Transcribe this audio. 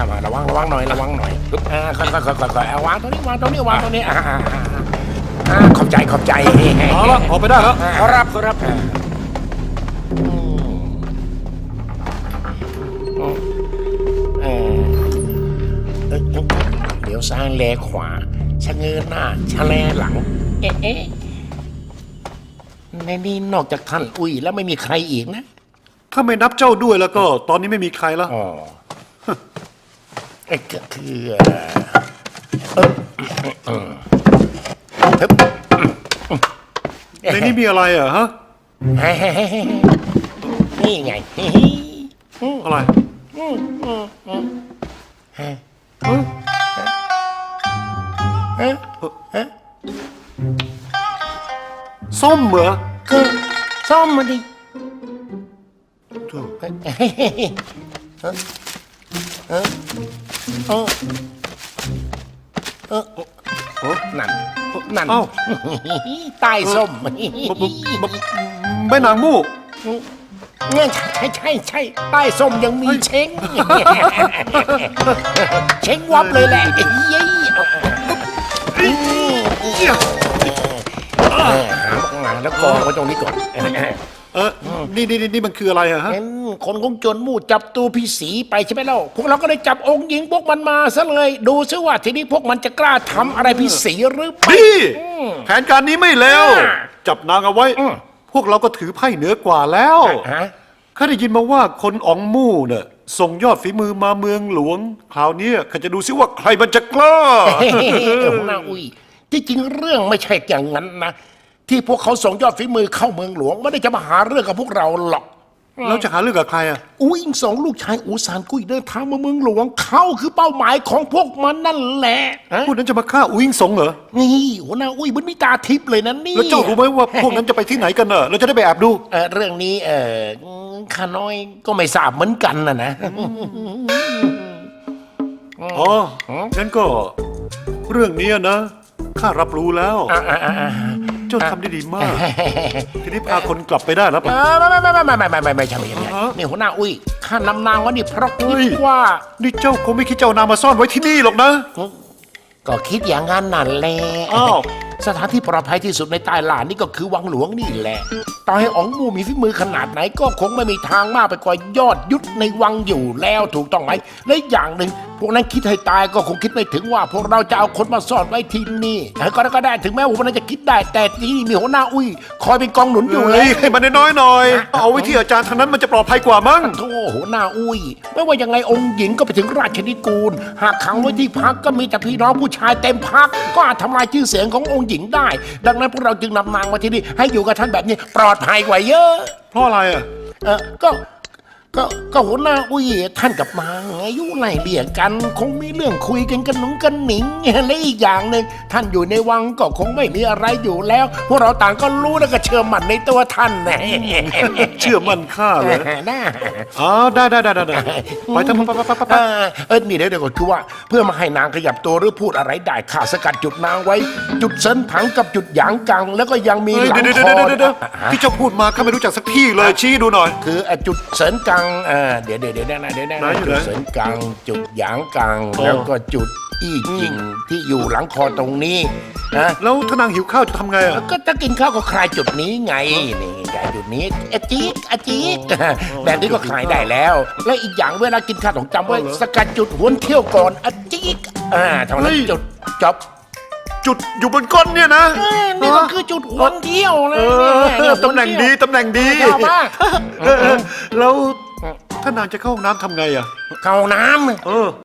เอามาระวังระวังหน่อยระวังหน่อยปึ๊บอ่าค่อยค่อยค่อยค่อยค่อยเอาวางตรงนี้วางตรงนี้วางตรงนี้อ่าอ่าอ่าอ่าขอบใจขอบใจเอาละออกไปได้แล้ว ขอรับขอรับอ่าอืมเออเอ๊ะเอ๊ะเดี๋ยวซ้ายแลขวาชะเง้อหน้าชะแลหลัง เอ๊ะเอ๊ะในนี้นอกจากท่านอุ้ยแล้วไม่มีใครอีกนะ ถ้าไม่นับเจ้าด้วยแล้วก็ ตอนนี้ไม่มีใครแล้วอ๋อ กืคือเออในนี้มีอะไรเหรอฮะฮ้นี่ไงอะไรส้มเหรอคือส้มมาดิถูก เฮ้ยเฮ้ยเฮ้ยเฮ้ย ออเออโอ้นั่นนั่นเอ้า ใต้ส้มบบบบบแม่นางมู่ เนี่ยใช่ใช่ใช่ใต้ส้มยังมีเช้งเช้งวับเลยแหละเย้ยเหี้ยเออหามาแล้วกองไว้ตรงนี้ก่อน เออ นี่นี่นี่นี่มันคืออะไรอะฮะ เห็นคนของจนมู่จับตัวพี่สีไปใช่ไหมเล่าพวกเราก็เลยจับองค์หญิงพวกมันมาซะเลย ดูซิว่าทีนี้พวกมันจะกล้าทำอะไรพี่สีหรือไม่นี่แผนการนี้ไม่แล้วอ่าจับนางเอาไว้ อืม พวกเราก็ถือไพ่เหนือกว่าแล้วฮะข้าได้ยินมาว่าคนอ๋องมู่เนี่ยส่งยอดฝีมือมาเมืองหลวง คราวนี้ข้าจะดูซิว่าใครมันจะกล้า เฮ้เออหัวหน้าอุ้ยที่จริงเรื่องไม่ใช่อย่างนั้นนะ ที่พวกเขาส่งยอดฝีมือเข้าเมืองหลวง ไม่ได้จะมาหาเรื่องกับพวกเราหรอก แล้วจะหาเรื่องกับใครอะอุ้ยอิงสองลูกชายอูสานกุ้ยเดินทางมาเมืองหลวงเขาคือเป้าหมายของพวกมันนั่นแหละฮะพวกนั้นจะมาฆ่าอุ้งสงเหรอ นี่หัวหน้าอุ้ยมันมีตาทิพย์เลยนะนี่แล้วเจ้ารู้ไหมว่าพวกนั้นจะไปที่ไหนกันเนอะเราจะได้ไปแอบดู เออเรื่องนี้เออข้าน้อยก็ไม่ทราบเหมือนกันนะนะ อ๋อ งั้นก็ เรื่องเนี้ยนะ ข้ารับรู้แล้ว อ่าอ่าอ่าอ่า เจ้าทำได้ดีมาก ทีนี้พาคนกลับไปได้แล้วเอปะอไม่ไม่ไม่ไม่ไม่ไม่ไม่ไม่ใช่ไม่ใช่ไม่ใช่ฮะ นี่หัวหน้าอุ้ยข้านำนางว่านี่เพราะเฮ้คิยดว่า นี่เจ้าคงไม่คิดเจ้านางมาซ่อนไว้ที่นี่หรอกนะ ก็คิดอย่างนั้นนั่นแหละอ้าว สถานที่ปลอดภัยที่สุดในใต้ลานนี่ก็คือวังหลวงนี่แหละต่อให้อ๋องมูมีฝีมือขนาดไหนก็คงไม่มีทางมากไปกว่ายอดยุทธในวังอยู่แล้วถูกต้องไหมและอีกอย่างหนึ่ง พวกนั้นคิดให้ตายก็คงคิดไม่ถึงว่า พวกเราจะเอาคนมาซ่อนไว้ที่นี่แต่ก็ได้ก็ได้ถึงแม้ว่าพวกนั้นจะคิดได้ แต่ที่นี่มีหัวหน้าอุ้ย คอยเป็นกองหนุนอยู่แล้เฮ้ยวให้มันน้อยๆหน่อย เอาไว้ที่อาจารย์ทางนั้นมันจะปลอดภัยกว่ามั้ง โธ่หัวหน้าอุ้ย ไม่ว่ายังไงองค์หญิงก็ไปถึงราชนิกูล หากขังไว้ที่พักก็มีแต่พี่น้องผู้ชายเต็มพัก ก็อาจทำลายชื่อเสียงขององค์หญิงได้ ดังนั้นพวกเราจึงนำนางมาที่นี่ให้อยู่กับท่านแบบนี้ปลอดภัยกว่าเยอะ เพราะอะไรอะ เออก็ ก็ก็หัวหน้าอุ้ยท่านกับนางอายุไล่เลี่ยกัน คงมีเรื่องคุยกันกันหนุงกันหนิงและอีกอย่างหนึ่งท่านอยู่ในวังก็คงไม่มีอะไรอยู่แล้ว พวกเราต่างก็รู้แล้วก็เชื่อมั่นในตัวท่านนะเชื่อมั่นข้าเลยน่าอ๋อได้ได้ได้ได้ได้ไปทำไปไปไปไปไปเออเออนี่เดี๋ยวเดี๋ยวก่อนคือว่า เพื่อไมาให้นางขยับตัวหรือพูดอะไรได้ข้าสกัดจุดนางไว้ จุดเซินผังกับจุดหยางกัง แล้วก็ยังมีเฮ้ยหลังเดี๋ยวคเดี๋ยวอเดี๋ยวเดี๋ยวที่เจ้าพูดมาข้าไม่รู้จักสักที่เลยชี้ดูหน่อย คืออะจุดเซินกังเออเดี๋ยวเดี๋ยวเดี๋ยวนะเดี๋ยวนะไหนอยู่ไหนจุดเซินกังจุดหยางกังโอ้แล้วก็จุดอี้จิงที่อยู่หลังคอตรงนี้นะ แล้วถ้านางหิวข้าวจะทำไงอะ ก็ถ้ากินข้าวก็คลายจุดนี้ไงนี่ไงจุดนี้อะจี๊กอะจี๊กแบบนี้ก็คลายได้แล้ว และอีกอย่างเวลากินข้าวต้องจำไว้เอาเหรอสกัดจุดหัวนเที่ยวก่อนอะจี๊กอ่าเท่าเฮ้นั้นย จุดจบจุดอยู่บนก้นเนี่ยนะ เอ้ยนี่ก็คือจุดหัวนเที่ยวเลเอยเนี่ยอตำแหน่งดีตำแหน่งดีชอบมากเออเออแล้ว ถ้านางจะเข้าห้องน้ำทำไงอะ เข้าห้องน้ำ เออ